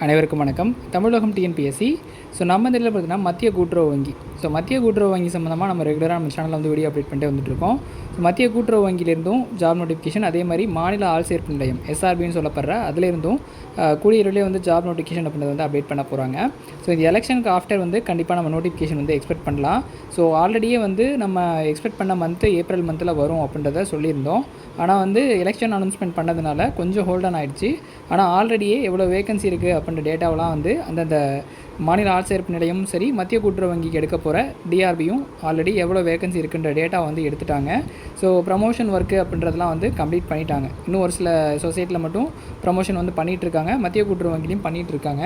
அனைவருக்கும் வணக்கம். தமிழகம் TNPSC. So நம்ம தெரியல இதில் பார்த்தீங்கன்னா மத்திய கூட்டுறவு வங்கி. ஸோ மத்திய கூட்டுறவு வங்கி சம்மந்தமாக நம்ம ரெகுலராக நம்ம சேனலில் வந்து வீடியோ அப்டேட் பண்ணிட்டே வந்துட்டு இருக்கோம். ஸோ மத்திய கூட்டுறவு வங்கியிலேருந்தும் ஜாப் நோட்டிஃபிகேஷன் அதே மாதிரி மாநில ஆள் சேர்ப்பு நிலையம் எஸ்ஆர்பின்னு சொல்லப்படுற அதுலேருந்தும் அஹ், கூடிய வந்து ஜாப் நோட்டிஃபிகேஷன் அப்படின்றத வந்து அப்டேட் பண்ண போகிறாங்க ஸோ இந்த எலெக்ஷனுக்கு ஆஃப்டர் வந்து கண்டிப்பாக நம்ம நோட்டிஃபிகேஷன் வந்து எக்ஸ்பெக்ட் பண்ணலாம். ஸோ ஆல்ரெடியே வந்து நம்ம எக்ஸ்பெக்ட் பண்ண மந்த்து ஏப்ரல் மந்தில் வரும் அப்படின்றத சொல்லியிருந்தோம். ஆனால் வந்து எலெக்ஷன் அனௌன்ஸ்மெண்ட் பண்ணதுனால கொஞ்சம் ஹோல்டன் ஆகிடுச்சு ஆனால் ஆல்ரெடியே எவ்வளோ வேகன்சி இருக்குது பண்ணுற டேட்டாவெலாம் வந்து அந்தந்த மாநில ஆட்சேர்ப்பு நிலையமும் சரி மத்திய கூட்டுறவு வங்கிக்கு எடுக்க போகிற டிஆர்பியும் ஆல்ரெடி எவ்வளோ வேகன்சி இருக்குன்ற டேட்டா வந்து எடுத்துட்டாங்க. ஸோ ப்ரமோஷன் ஒர்க்கு அப்படின்றதெல்லாம் வந்து கம்ப்ளீட் பண்ணிட்டாங்க. இன்னும் ஒரு சில சொசைட்டியில் மட்டும் ப்ரமோஷன் வந்து பண்ணிகிட்டு இருக்காங்க. மத்திய கூட்டுறவு வங்கிலையும் பண்ணிகிட்டு இருக்காங்க.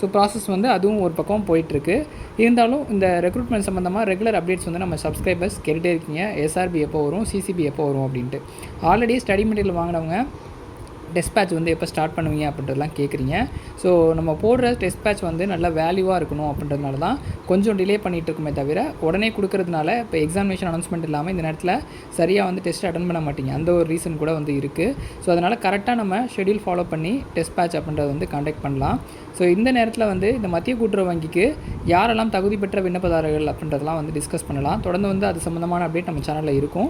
ஸோ ப்ராசஸ் வந்து அதுவும் ஒரு பக்கம் போயிட்டுருக்கு. இருந்தாலும் இந்த ரெக்ரூட்மெண்ட் சம்மந்தமாக ரெகுலர் அப்டேட்ஸ் வந்து நம்ம சப்ஸ்கிரைபர்ஸ் கேட்டுகிட்டே இருக்கீங்க. எஸ்ஆர்பி எப்போ வரும்? சிசிபி எப்போ வரும் அப்படின்ட்டு. ஆல்ரெடி ஸ்டடி மெட்டீரியல் வாங்கினவங்க டெஸ்ட் பேட்ச் வந்து எப்போ ஸ்டார்ட் பண்ணுவீங்க அப்படின்றதெல்லாம் கேட்குறீங்க ஸோ நம்ம போடுற டெஸ்ட் பேட்ச் வந்து நல்ல வேல்யூவாக இருக்கணும் அப்படின்றதுனால தான் கொஞ்சம் டிலே பண்ணிகிட்டு இருக்குமே தவிர உடனே கொடுக்கறதுனால இப்போ எக்ஸாமினேஷன் அனௌன்ஸ்மெண்ட் இல்லாமல் இந்த நேரத்தில் சரியாக வந்து டெஸ்ட் அட்டன் பண்ண மாட்டீங்க. அந்த ஒரு ரீசன் கூட வந்து இருக்குது ஸோ அதனால் கரெக்டாக நம்ம ஷெடியூல் ஃபாலோ பண்ணி டெஸ்ட் பேட்ச் அப்படின்றத வந்து காண்டாக்ட் பண்ணலாம். ஸோ இந்த நேரத்தில் வந்து இந்த மத்திய கூட்டுறவு வங்கிக்கு யாரெல்லாம் தகுதி பெற்ற விண்ணப்பதாரர்கள் அப்படின்றதெல்லாம் வந்து டிஸ்கஸ் பண்ணலாம். தொடர்ந்து வந்து அது சம்மந்தமான அப்டேட் நம்ம சேனலில் இருக்கும்.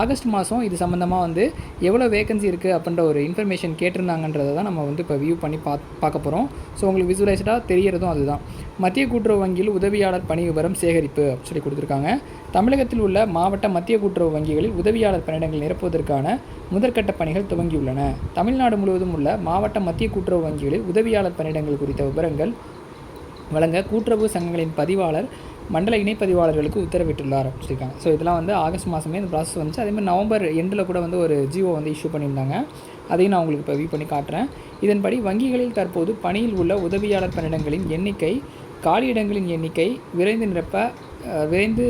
ஆகஸ்ட் மாதம் இது சம்மந்தமாக வந்து எவ்வளோ வேகன்சி இருக்குது அப்படின்ற ஒரு இன்ஃபர்மேஷன் கேட்டிருந்தாங்கன்றதை தான் நம்ம வந்து இப்போ வியூ பண்ணி பா பார்க்க போகிறோம் ஸோ உங்களுக்கு விசுவலைஸ்டாக தெரியறதும் அதுதான். மத்திய கூட்டுறவு வங்கியில் உதவியாளர் பணி விவரம் சேகரிப்பு அப்படின்னு சொல்லி கொடுத்துருக்காங்க. தமிழகத்தில் உள்ள மாவட்ட மத்திய கூட்டுறவு வங்கிகளில் உதவியாளர் பணியிடங்கள் நிரப்புவதற்கான முதற்கட்ட பணிகள் துவங்கியுள்ளன. தமிழ்நாடு முழுவதும் உள்ள மாவட்ட மத்திய கூட்டுறவு வங்கிகளில் உதவியாளர் பணியிடங்கள் குறித்த விவரங்கள் வழங்க கூட்டுறவு சங்கங்களின் பதிவாளர் மண்டல இணைப்பதிவாளர்களுக்கு உத்தரவிட்டுள்ளார் அப்படின்னு சொல்லியிருக்காங்க. ஸோ இதெல்லாம் வந்து ஆகஸ்ட் மாதமே இந்த ப்ராசஸ் வந்துச்சு. அதேமாதிரி நவம்பர் எண்டில் கூட வந்து ஒரு ஜியோ வந்து இஷ்யூ பண்ணியிருந்தாங்க. அதையும் நான் உங்களுக்கு இப்போ வியூ பண்ணி காட்டுறேன். இதன்படி வங்கிகளில் தற்போது பணியில் உள்ள உதவியாளர் பணியிடங்களின் எண்ணிக்கை காலியிடங்களின் எண்ணிக்கை விரைந்து நிரப்ப விரைந்து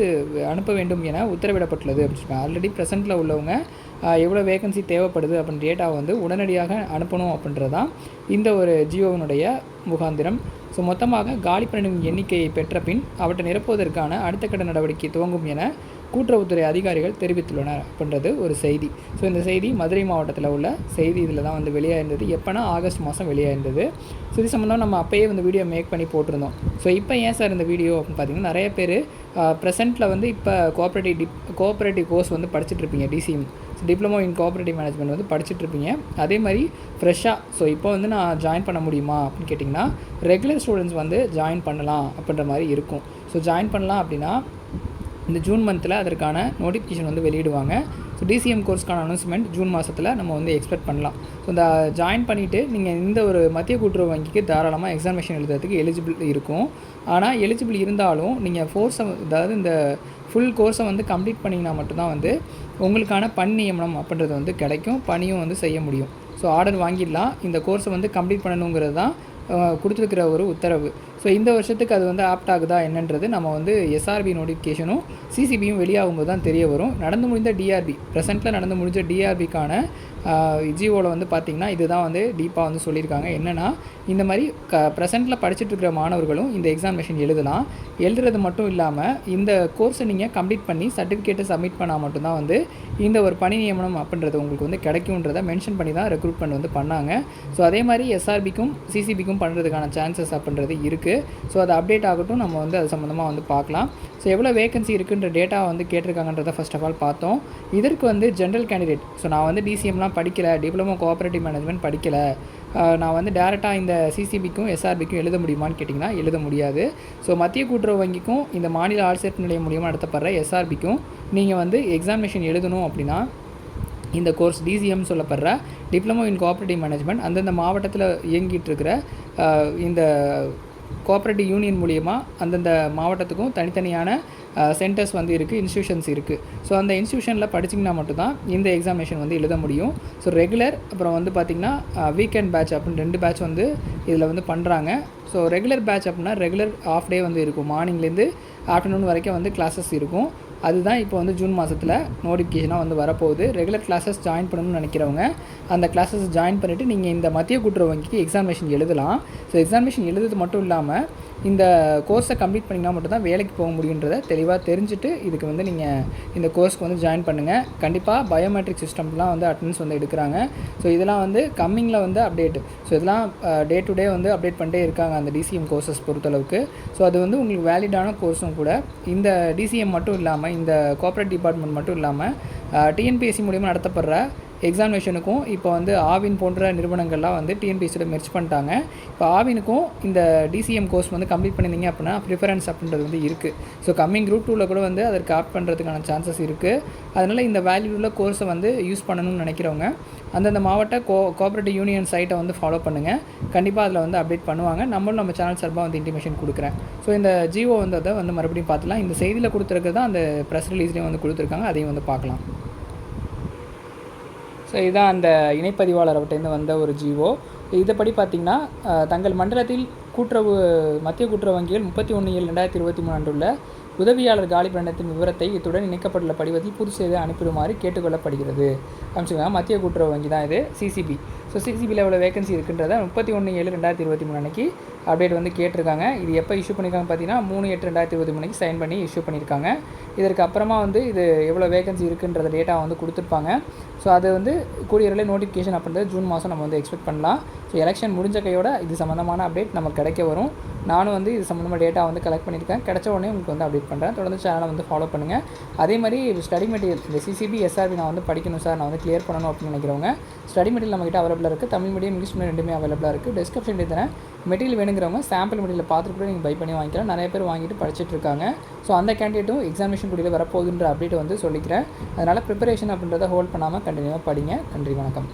அனுப்ப வேண்டும் என உத்தரவிடப்பட்டுள்ளது அப்படின்னு சொல்லியிருக்காங்க. ஆல்ரெடி ப்ரெசென்ட்டில் உள்ளவங்க எவ்வளோ வேகன்சி தேவைப்படுது அப்படின்ற டேட்டாவை வந்து உடனடியாக அனுப்பணும் அப்படின்றது தான் இந்த ஒரு ஜியோவினுடைய முகாந்திரம். ஸோ மொத்தமாக காலி பணியின் எண்ணிக்கையை பெற்ற பின் அவற்றை நிரப்புவதற்கான அடுத்த கட்ட நடவடிக்கை துவங்கும் என கூட்டுறவுத்துறை அதிகாரிகள் தெரிவித்துள்ளனர் அப்படின்றது ஒரு செய்தி. ஸோ இந்த செய்தி மதுரை மாவட்டத்தில் உள்ள செய்தி இதில் தான் வந்து வெளியாயிருந்தது. எப்போனா ஆகஸ்ட் மாதம் வெளியாயிருந்தது. ஸோ இது சம்மந்தம் நம்ம அப்போயே வந்து வீடியோ மேக் பண்ணி போட்டிருந்தோம். ஸோ இப்போ ஏன் சார் இந்த வீடியோ அப்படின்னு பார்த்தீங்கன்னா நிறைய பேர் ப்ரெசென்ட்டில் வந்து இப்போ கோஆப்ரேட்டிவ் டிப் கோஆப்ரேட்டிவ் கோர்ஸ் வந்து படிச்சுட்டு இருப்பீங்க D C M diploma in cooperative management வந்து படிச்சுட்டு இருப்பீங்க அதே மாதிரி ஃப்ரெஷ்ஷாக ஸோ இப்போ வந்து நான் ஜாயின் பண்ண முடியுமா அப்படின்னு கேட்டிங்கன்னா ரெகுலர் ஸ்டூடெண்ட்ஸ் வந்து ஜாயின் பண்ணலாம் அப்படின்ற மாதிரி இருக்கும். ஸோ ஜாயின் பண்ணலாம் அப்படின்னா இந்த ஜூன் மந்தில் அதற்கான நோட்டிஃபிகேஷன் வந்து வெளியிடுவாங்க. ஸோ டிசிஎம் கோர்ஸ்க்கான அனௌன்ஸ்மெண்ட் ஜூன் மாதத்தில் நம்ம வந்து எக்ஸ்பெக்ட் பண்ணலாம். ஸோ இந்த ஜாயின் பண்ணிவிட்டு நீங்கள் இந்த ஒரு மத்திய கூட்டுறவு வங்கிக்கு தாராளமாக எக்ஸாமினேஷன் எழுதுறதுக்கு எலிஜிபிள் இருக்கும். ஆனால் எலிஜிபிள் இருந்தாலும் நீங்கள் ஃபோர்ஸை அதாவது இந்த ஃபுல் கோர்ஸை வந்து கம்ப்ளீட் பண்ணிங்கன்னா மட்டும்தான் வந்து உங்களுக்கான பணி நியமனம் அப்படின்றது வந்து கிடைக்கும். பணியும் வந்து செய்ய முடியும். ஸோ ஆர்டர் வாங்கிடலாம். இந்த கோர்ஸை வந்து கம்ப்ளீட் பண்ணணுங்கிறது தான் கொடுத்துருக்கிற ஒரு உத்தரவு. ஸோ இந்த வருஷத்துக்கு அது வந்து ஆப்ட் ஆகுதா என்னன்றது நம்ம வந்து எஸ்ஆர்பி நோட்டிஃபிகேஷனும் சிசிபியும் வெளியாகும்போது தான் தெரிய வரும். நடந்து முடிந்த டிஆர்பி ப்ரெசென்ட்டில் நடந்து முடிஞ்ச டிஆர்பிக்கான ஜியோவில் வந்து பார்த்திங்கன்னா இதுதான் வந்து டீப்பாக வந்து சொல்லியிருக்காங்க. என்னென்னா இந்த மாதிரி க ப்ரெசென்ட்டில் படிச்சுட்டு இருக்கிற மாணவர்களும் இந்த எக்ஸாமினேஷன் எழுதலாம். எழுதுறது மட்டும் இல்லாமல் இந்த கோர்ஸை நீங்கள் கம்ப்ளீட் பண்ணி சர்டிஃபிகேட்டை சப்மிட் பண்ணால் மட்டும்தான் வந்து இந்த ஒரு பணி நியமனம் அப்படின்றது உங்களுக்கு வந்து கிடைக்கும்ன்றதை மென்ஷன் பண்ணி தான் ரெக்ரூட்மெண்ட் வந்து பண்ணாங்க. ஸோ அதே மாதிரி எஸ்ஆர்பிக்கும் சிசிபிக்கும் பண்ணுறதுக்கான சான்சஸ் அப்படின்றது இருக்குது ஸோ அது அப்டேட் ஆகட்டும் நம்ம வந்து அது சம்மந்தமாக வந்து பார்க்கலாம். ஸோ எவ்வளோ வேகன்சி இருக்குன்ற டேட்டா வந்து கேட்டிருக்காங்கன்றதை ஃபர்ஸ்ட் ஆஃப் ஆல் பார்த்தோம். இதற்கு வந்து ஜென்ரல் கேண்டிடேட் ஸோ நான் வந்து டிசிஎம்லாம் படிக்கலை டிப்ளமோ கோஆப்ரேட்டிவ் மேனேஜ்மெண்ட் படிக்கலை. நான் வந்து டேரெக்டாக இந்த சிசிபிக்கும் எஸ்ஆர்பிக்கும் எழுத முடியுமான்னு கேட்டிங்கன்னா எழுத முடியாது. ஸோ மத்திய கூட்டுறவு வங்கிக்கும் இந்த மாநில ஆட்சியர் நிலையம் மூலியமாக நடத்தப்படுற எஸ்ஆர்பிக்கும் நீங்கள் வந்து எக்ஸாமினேஷன் எழுதணும் அப்படின்னா இந்த கோர்ஸ் டிசிஎம் சொல்லப்படுற டிப்ளமோ இன் கோஆப்ரேட்டிவ் மேனேஜ்மெண்ட் அந்தந்த மாவட்டத்தில் இயங்கிட்டு இருக்கிற இந்த கோஆப்ரேட்டிவ் யூனியன் மூலியமாக அந்தந்த மாவட்டத்துக்கும் தனித்தனியான சென்டர்ஸ் வந்து இருக்குது இன்ஸ்டியூஷன்ஸ் இருக்குது ஸோ அந்த இன்ஸ்டியூஷனில் படிச்சிங்கன்னா மட்டும்தான் இந்த எக்ஸாமினேஷன் வந்து எழுத முடியும். ஸோ ரெகுலர் அப்புறம் வந்து பார்த்திங்கன்னா வீக்கெண்ட் பேட்ச் அப்படின்னு ரெண்டு பேட்ச் வந்து இதில் வந்து பண்ணுறாங்க ஸோ ரெகுலர் பேட்ச் அப்படின்னா ரெகுலர் ஆஃப் டே வந்து இருக்கும். மார்னிங்லேருந்து ஆஃப்டர்நூன் வரைக்கும் வந்து கிளாஸஸ் இருக்கும். அதுதான் இப்போ வந்து ஜூன் மாதத்தில் நோட்டிஃபிகேஷனாக வந்து வரப்போகுது. ரெகுலர் கிளாஸஸ் ஜாயின் பண்ணணும்னு நினைக்கிறவங்க அந்த கிளாஸஸ் ஜாயின் பண்ணிவிட்டு நீங்கள் இந்த மத்திய கூட்டுறவு வங்கிக்கு எக்ஸாமினேஷன் எழுதலாம். ஸோ எக்ஸாமினேஷன் எழுதுறது மட்டும் இல்லாமல் இந்த கோர்ஸை கம்ப்ளீட் பண்ணிங்கன்னா மட்டும்தான் வேலைக்கு போக முடியுன்றதை தெளிவாக தெரிஞ்சுட்டு இதுக்கு வந்து நீங்கள் இந்த கோர்ஸ்க்கு வந்து ஜாயின் பண்ணுங்கள் கண்டிப்பாக பயோமெட்ரிக் சிஸ்டம்லாம் வந்து அட்டன்ஸ் வந்து எடுக்கிறாங்க. ஸோ இதெல்லாம் வந்து கம்மிங்கில் வந்து அப்டேட் ஸோ இதெல்லாம் டே டு டே வந்து அப்டேட் பண்ணிட்டே இருக்காங்க அந்த டிசிஎம் கோர்சஸ் பொறுத்தளவுக்கு. ஸோ அது வந்து உங்களுக்கு வேலிடான கோர்ஸும் கூட இந்த டிசிஎம் மட்டும் இல்லாமல் இந்த கோஆப்ரேட் டிபார்ட்மெண்ட் மட்டும் இல்லாமல் டிஎன்பிஎஸ்சி மூலிமா நடத்தப்படுற எக்ஸாமினேஷனுக்கும் இப்போ வந்து ஆவின் போன்ற நிறுவனங்கள்லாம் வந்து டிஎன்பிஎஸ்சியில் மெர்ச் பண்ணிட்டாங்க. இப்போ ஆவினுக்கும் இந்த டிசிஎம் கோர்ஸ் வந்து கம்ப்ளீட் பண்ணியிருந்தீங்க அப்படின்னா ப்ரிஃபரன்ஸ் அப்படின்றது வந்து இருக்குது ஸோ கம்மிங் குரூப் டூவில் கூட வந்து அதற்கு ஆப்ட் பண்ணுறதுக்கான சான்சஸ் இருக்குது அதனால் இந்த வேல்யூ கோர்ஸை வந்து யூஸ் பண்ணணும்னு நினைக்கிறவங்க அந்தந்த மாவட்ட கோ கோஆப்ரேட்டிவ் யூனியன் சைட்டை வந்து ஃபாலோ பண்ணுங்கள் கண்டிப்பாக அதில் வந்து அப்டேட் பண்ணுவாங்க. நம்மளும் நம்ம சேனல் சார்பாக வந்து இன்டிமேஷன் கொடுக்குறேன். ஸோ இந்த ஜிஓ வந்து அதை வந்து மறுபடியும் பார்த்துலாம். இந்த செய்தியில் கொடுத்துருக்கிறது தான் அந்த ப்ரெஸ் ரிலீஸ்லேயும் வந்து கொடுத்துருக்காங்க. அதையும் வந்து பார்க்கலாம். ஸோ இதுதான் அந்த இணைப்பதிவாளர் அவர்கிட்டேருந்து வந்த ஒரு ஜிஓ இதைப்படி பார்த்திங்கன்னா தங்கள் மண்டலத்தில் கூட்டுறவு மத்திய கூட்டுறவு வங்கிகள் முப்பத்தி ஒன்று ஏழு ரெண்டாயிரத்தி இருபத்தி மூணு அன்றுள்ள உதவியாளர் காலி பண்டத்தின் விவரத்தை இத்துடன் இணைக்கப்பட்டுள்ள படிவத்தில் பூர்த்தி செய்து அனுப்பிடுமாறு கேட்டுக்கொள்ளப்படுகிறது. அமைச்சுக்கோங்க மத்திய கூட்டுறவு வங்கி தான் இது சிசிபி ஸோ சிசிபியில் எவ்வளோ வேகன்சி இருக்குன்றத முப்பத்தி ஒன்று ஏழு ரெண்டாயிரத்தி இருபத்தி மூணு அன்னைக்கு அப்டேட் வந்து கேட்டிருக்காங்க. இது எப்போ இஷ்யூ பண்ணியிருக்காங்க பார்த்தீங்கன்னா மூணு எட்டு ரெண்டாயிரத்தி இருபத்தி மூணுக்கு சைன் பண்ணி இஷ்யூ பண்ணியிருக்காங்க இதற்கு அப்புறமா வந்து இது எவ்வளோ வேகன்சி இருக்குன்றத டேட்டா வந்து கொடுத்துருப்பாங்க. ஸோ அது வந்து கூடிய விரைவில் நோட்டிஃபிகேஷன் அப்படின்றது ஜூன் மாதம் நம்ம வந்து எக்ஸ்பெக்ட் பண்ணலாம். ஸோ எலெக்ஷன் முடிஞ்ச கையோட இது சம்மந்தமான அப்டேட் நமக்கு கிடைக்க வரும். நானும் வந்து இது சம்மந்தமாக டேட்டா வந்து கலெக்ட் பண்ணியிருக்கேன். கிடைச்ச உடனே உங்களுக்கு வந்து அப்டேட் பண்ணுறேன் தொடர்ந்து சேனலை வந்து ஃபாலோ பண்ணுங்கள் அதே மாதிரி ஸ்டடி மெட்டீரியல் இந்த சிசிபி எஸ்ஆர்பி நான் வந்து படிக்கணும் சார் நான் வந்து கிளியர் பண்ணணும் அப்படின்னு நினைக்கிறவங்க ஸ்டடி மெட்டீரியல் நம்மகிட்ட அவைலபிளாக இருக்குது தமிழ் மீடியம் இங்கிலீஷ் மீடியம் ரெண்டுமே அவைலபிளாக இருக்குது டிஸ்கிரிப்ஷன் தரேன். மெட்டீரியல் வேணுங்கிறவங்க சாம்பிள் மெட்டீரியல் பார்த்துட்டு கூட நீங்கள் பை பண்ணி வாங்கிக்கலாம். நிறைய பேர் வாங்கிட்டு படிச்சுட்டு இருக்காங்க. ஸோ அந்த கேண்டிடேட்டும் எக்ஸாமினேஷன் கூடிய வரப்போகுதுன்ற அப்டேட் வந்து சொல்லிக்கிறேன். அதனால் ப்ரிப்பரேஷன் அப்படின்றத ஹோல்ட் பண்ணாமல் கண்டினியூவாக படிங்க. நன்றி வணக்கம்.